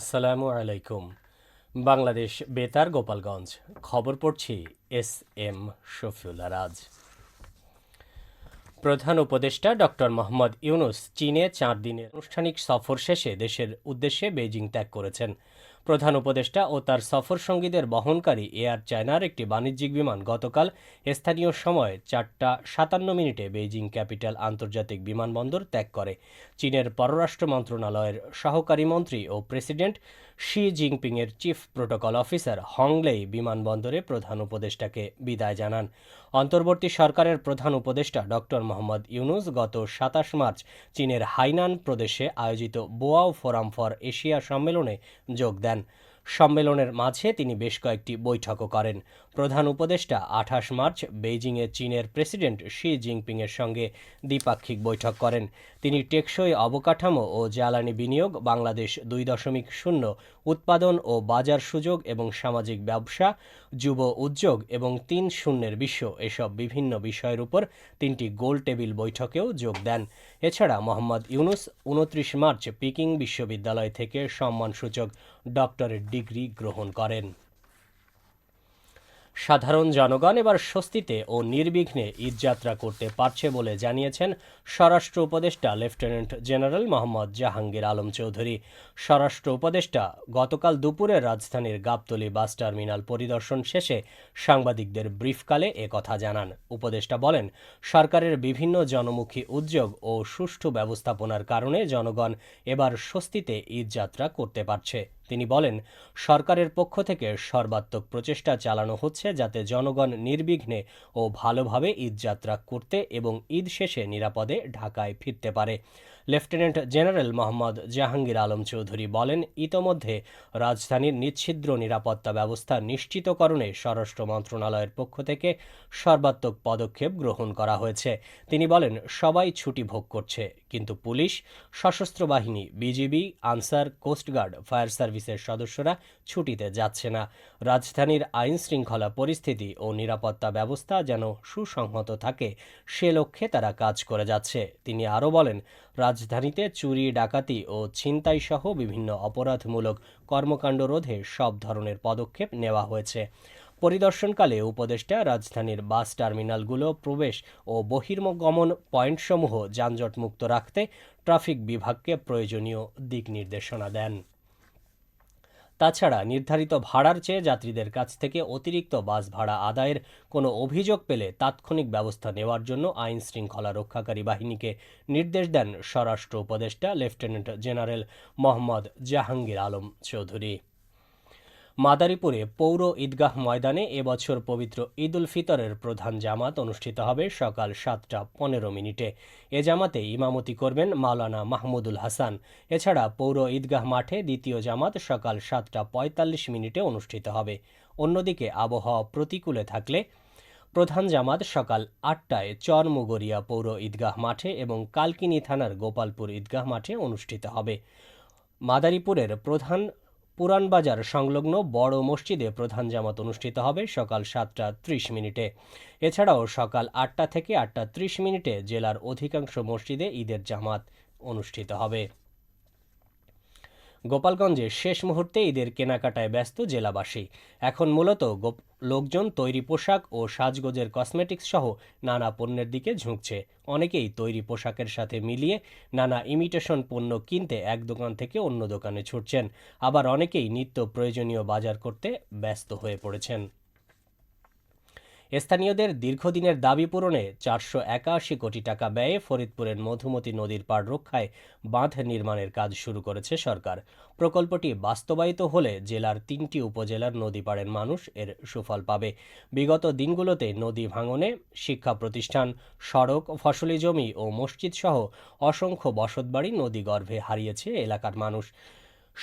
আসসালামু আলাইকুম। বাংলাদেশ বেতার, গোপালগঞ্জ। খবর পড়ছি এস এম শফিউল্লা রাজ। প্রধান উপদেষ্টা ডক্টর মোহাম্মদ ইউনুস চীনে চার দিনের আনুষ্ঠানিক সফর শেষে দেশের উদ্দেশ্যে বেজিং ত্যাগ করেছেন। প্রধান উপদেষ্টা ও তার সফর সঙ্গীদের বহনকারী এয়ার চায়নার একটি বাণিজ্যিক বিমান গতকাল স্থানীয় সময় চারটা সাতান্ন মিনিটে বেইজিং ক্যাপিটাল আন্তর্জাতিক বিমানবন্দর ত্যাগ করে। চীনের পররাষ্ট্র মন্ত্রণালয়ের সহকারী মন্ত্রী ও president Xi জিনপিংয়ের chief protocol officer Hong Lei বিমানবন্দরে প্রধান উপদেষ্টাকে বিদায় জানান। অন্তর্বর্তী সরকারের প্রধান উপদেষ্টা ডক্টর মোহাম্মদ ইউনুস গত সাতাশ মার্চ চীনের হাইনান প্রদেশে আয়োজিত বোয়াও ফোরাম ফর এশিয়া সম্মেলনে যোগ দেন। সম্মেলনের মাঝে তিনি বেশ কয়েকটি বৈঠকও করেন। প্রধান উপদেষ্টা আঠাশ মার্চ বেইজিংয়ে চীনের প্রেসিডেন্ট শি জিনপিংয়ের সঙ্গে দ্বিপাক্ষিক বৈঠক করেন। তিনি টেকসই অবকাঠামো ও জ্বালানি বিনিয়োগ, বাংলাদেশ দুই দশমিক শূন্য উৎপাদন ও বাজার সুযোগ এবং সামাজিক ব্যবসা, যুব উদ্যোগ এবং তিন শূন্যের বিশ্ব এসব বিভিন্ন বিষয়ের উপর তিনটি গোল টেবিল বৈঠকেও যোগ দেন। এছাড়া মোহাম্মদ ইউনুস উনত্রিশ মার্চ পিকিং বিশ্ববিদ্যালয় থেকে সম্মানসূচক ডক্টরেট ডিগ্রি গ্রহণ করেন। সাধারণ জনগণ এবার স্বস্তিতে ও নির্বিঘ্নে ঈদযাত্রা করতে পারছে বলে জানিয়েছেন স্বরাষ্ট্র উপদেষ্টা লেফটেন্যান্ট জেনারেল মোহাম্মদ জাহাঙ্গীর আলম চৌধুরী। স্বরাষ্ট্র উপদেষ্টা, গতকাল দুপুরে রাজধানীর গাবতলী বাস টার্মিনাল পরিদর্শন শেষে সাংবাদিকদের ব্রিফকালে কথা জানান। উপদেষ্টা বলেন, সরকারের বিভিন্ন জনমুখী উদ্যোগ ও সুষ্ঠু ব্যবস্থাপনার কারণে জনগণ এবার স্বস্তিতে ঈদযাত্রা করতে পারছে। তিনি বলেন, সরকারের পক্ষ থেকে সর্বাত্মক প্রচেষ্টা চালানো হচ্ছে যাতে জনগণ নির্বিঘ্নে ও ভালোভাবে ঈদযাত্রা করতে এবং ঈদ শেষে নিরাপদে ঢাকায় ফিরতে পারে। লেফটেন্যান্ট জেনারেল মোহাম্মদ জাহাঙ্গীর আলম চৌধুরী বলেন, ইতোমধ্যে রাজধানীর নিচ্ছিদ্র নিরাপত্তা ব্যবস্থা নিশ্চিতকরণে স্বরাষ্ট্র মন্ত্রণালয়ের পক্ষ থেকে সর্বাত্মক পদক্ষেপ গ্রহণ করা হয়েছে। তিনি বলেন, সবাই ছুটি ভোগ করছে, কিন্তু পুলিশ, সশস্ত্র বাহিনী, বিজিবি, আনসার কোস্টগার্ড ফায়ার সার্ভিসের সদস্যরা ছুটিতে যাচ্ছে না। রাজধানীর আইন শৃঙ্খলা পরিস্থিতি ও নিরাপত্তা ব্যবস্থা যেন সুসংহত থাকে, সে লক্ষ্যে তারা কাজ করে যাচ্ছে। তিনি আরও বলেন রাজধানীতে চুরি, ডাকাতি ও ছিনতাইসহ বিভিন্ন অপরাধমূলক কর্মকাণ্ড রোধে সব ধরনের পদক্ষেপ নেওয়া হয়েছে। পরিদর্শনকালে উপদেষ্টা রাজধানীর বাস টার্মিনালগুলো প্রবেশ ও বহির্মগমন পয়েন্টসমূহ যানজটমুক্ত রাখতে ট্রাফিক বিভাগকে প্রয়োজনীয় দিক নির্দেশনা দেন। তাছাড়া নির্ধারিত ভাড়ার চেয়ে যাত্রীদের কাছ থেকে অতিরিক্ত বাস ভাড়া আদায়ের কোনো অভিযোগ পেলে তাৎক্ষণিক ব্যবস্থা নেওয়ার জন্য আইন শৃঙ্খলা রক্ষাকারী বাহিনীকে নির্দেশ দেন স্বরাষ্ট্র উপদেষ্টা লেফটেন্যান্ট জেনারেল মোহাম্মদ জাহাঙ্গীর আলম চৌধুরী। মাদারীপুরে পৌর ঈদগাহ ময়দানে এবছর পবিত্র ঈদ উল ফিতরের প্রধান জামাত অনুষ্ঠিত হবে সকাল সাতটা পনেরো মিনিটে। এ জামাতে ইমামতি করবেন মাওলানা মাহমুদুল হাসান। এছাড়া পৌর ঈদগাহ মাঠে দ্বিতীয় জামাত সকাল সাতটা পঁয়তাল্লিশ মিনিটে অনুষ্ঠিত হবে। অন্যদিকে আবহাওয়া প্রতিকূলে থাকলে প্রধান জামাত সকাল আটটায় চরমুগরিয়া পৌর ঈদগাহ মাঠে এবং কালকিনি থানার গোপালপুর ঈদগাহ মাঠে অনুষ্ঠিত হবে। মাদারীপুরের প্রধান পুরানবাজার সংলগ্ন বড় মসজিদে প্রধান জামাত অনুষ্ঠিত হবে সকাল সাতটা ত্রিশ মিনিটে। এছাড়াও সকাল আটটা থেকে আটটা ত্রিশ মিনিটে জেলার অধিকাংশ মসজিদে ঈদের জামাত অনুষ্ঠিত হবে। গোপালগঞ্জে শেষ মুহূর্তে ঈদের কেনাকাটায় ব্যস্ত জেলাবাসী। এখন মূলত লোকজন তৈরি পোশাক ও সাজগোজের কসমেটিক্স সহ নানা পণ্যের দিকে ঝুঁকছে। অনেকেই তৈরি পোশাকের সাথে মিলিয়ে নানা ইমিটেশন পণ্য কিনতে এক দোকান থেকে অন্য দোকানে ছুটছেন। আবার অনেকেই নিত্য প্রয়োজনীয় বাজার করতে ব্যস্ত হয়ে পড়েছেন। স্থানীয়দের দীর্ঘদিনের দাবি পূরণে চারশো একাশি কোটি টাকা ব্যয়ে ফরিদপুরের মধুমতি নদীর পাড় রক্ষায় বাঁধ নির্মাণের কাজ শুরু করেছে সরকার। প্রকল্পটি বাস্তবায়িত হলে জেলার তিনটি উপজেলার নদী পাড়ের মানুষ এর সুফল পাবে। বিগত দিনগুলোতে নদী ভাঙনে, শিক্ষা প্রতিষ্ঠান, সড়ক, ফসলি জমি ও মসজিদ সহ অসংখ্য বসতবাড়ি নদী গর্ভে হারিয়েছে এলাকার মানুষ।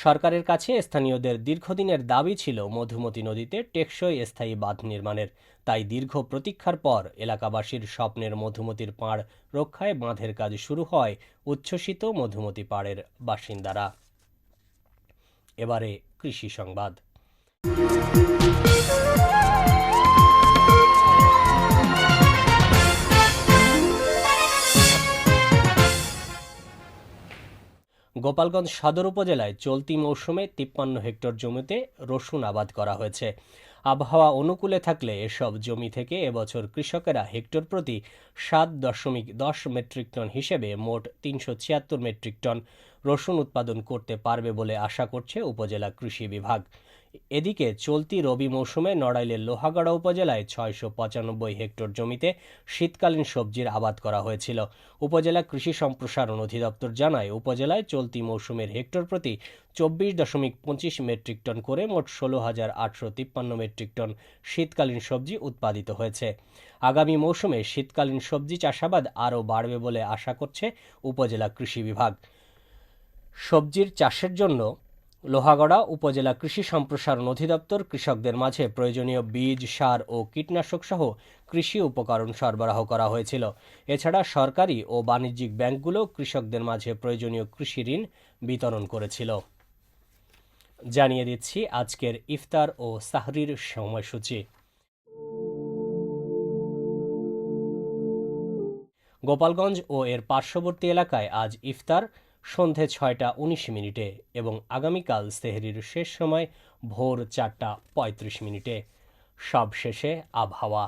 সরকারের কাছে স্থানীয়দের দীর্ঘদিনের দাবি ছিল মধুমতি নদীতে টেকসই স্থায়ী বাঁধ নির্মাণের। তাই দীর্ঘ প্রতীক্ষার পর এলাকাবাসীর স্বপ্নের মধুমতির পাড় রক্ষায় বাঁধের কাজ শুরু হয় উচ্ছ্বসিত মধুমতি পাড়ের বাসিন্দারা। এবারে কৃষি সংবাদ। গোপালগঞ্জ সদর উপজেলায় চলতি মৌসুমে তিপ্পান্ন হেক্টর জমিতে রসুন আবাদ করা হয়েছে। আবহাওয়া অনুকূলে থাকলে এসব জমি থেকে এবছর কৃষকেরা হেক্টর প্রতি সাত দশমিক দশ মেট্রিক টন হিসেবে মোট তিনশো ছিয়াত্তর মেট্রিক টন রসুন উৎপাদন করতে পারবে বলে আশা করছে উপজেলা কৃষি বিভাগ। এদিকে চলতি রবি মৌসুমে নড়াইলের লোহাগড়া উপজেলায় ছয়শো পঁচানব্বই হেক্টর জমিতে শীতকালীন সবজির আবাদ করা হয়েছিল। উপজেলা কৃষি সম্প্রসারণ অধিদপ্তর জানায়, উপজেলায় চলতি মৌসুমের হেক্টর প্রতি চব্বিশ দশমিক পঁচিশ মেট্রিক টন করে মোট ষোলো হাজার আটশো তিপ্পান্ন মেট্রিক টন শীতকালীন সবজি উৎপাদিত হয়েছে। আগামী মৌসুমে শীতকালীন সবজি চাষাবাদ আরও বাড়বে বলে আশা করছে উপজেলা কৃষি বিভাগ। সবজির চাষের জন্য লোহাগড়া উপজেলা কৃষি সম্প্রসারণ অধিদপ্তর কৃষকদের মাঝে প্রয়োজনীয় বীজ, সার ও কীটনাশক সহ কৃষি উপকরণ সরবরাহ করা হয়েছিল। এছাড়া সরকারি ও বাণিজ্যিক ব্যাংকগুলো কৃষকদের মাঝে প্রয়োজনীয় কৃষি ঋণ বিতরণ করেছিল। জানিয়ে দিচ্ছি আজকের ইফতার ও সাহরির সময়সূচি। গোপালগঞ্জ ও এর পার্শ্ববর্তী এলাকায় আজ ইফতার সন্ধে ছয়টা উনিশ মিনিটে এবং আগামীকাল সেহরির শেষ সময় ভোর চারটা পঁয়ত্রিশ মিনিটে। সব শেষে আবহাওয়া।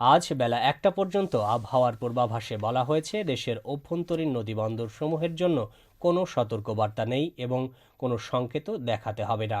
আজ বেলা একটা পর্যন্ত আবহাওয়ার পূর্বাভাসে বলা হয়েছে, দেশের অভ্যন্তরীণ নদীবন্দর সমূহের জন্য কোনো সতর্কবার্তা নেই এবং কোনো সংকেতও দেখাতে হবে না।